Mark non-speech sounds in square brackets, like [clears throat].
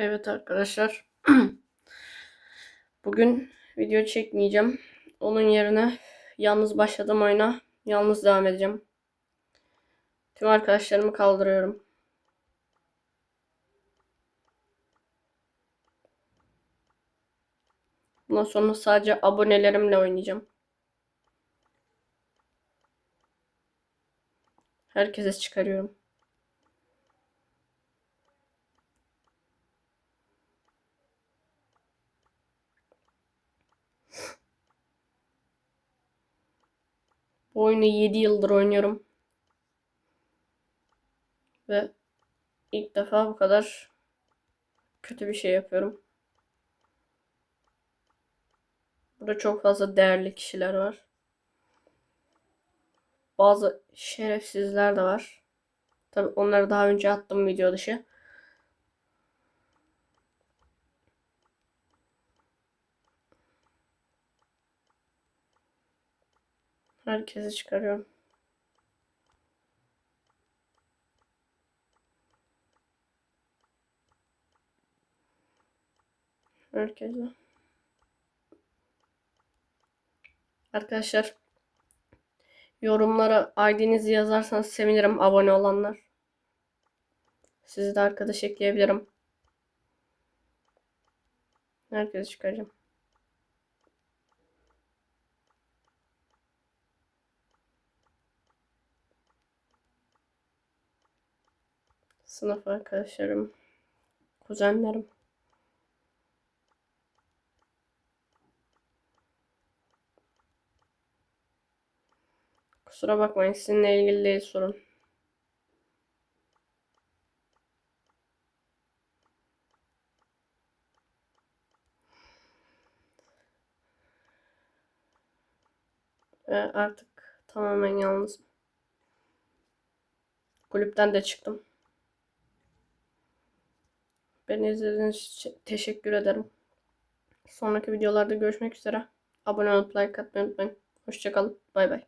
Evet arkadaşlar. [clears throat] Bugün video çekmeyeceğim. Onun yerine yalnız başladığım oyuna yalnız devam edeceğim. Tüm arkadaşlarımı kaldırıyorum. Bundan sonra sadece abonelerimle oynayacağım. Herkese çıkarıyorum. Oyunu 7 yıldır oynuyorum. Ve ilk defa bu kadar kötü bir şey yapıyorum. Burada çok fazla değerli kişiler var. Bazı şerefsizler de var. Tabi onları daha önce attım video dışı. Herkesi çıkarıyorum. Herkese. Arkadaşlar yorumlara ID'nizi yazarsanız sevinirim abone olanlar. Sizi de arkadaş ekleyebilirim. Herkesi çıkaracağım. Sınıf arkadaşlarım, kuzenlerim. Kusura bakmayın sizinle ilgili değil sorun. Artık tamamen yalnızım. Kulüpten de çıktım. Beni izlediğiniz için teşekkür ederim. Sonraki videolarda görüşmek üzere. Abone olup like atmayı unutmayın. Hoşçakalın. Bay bay.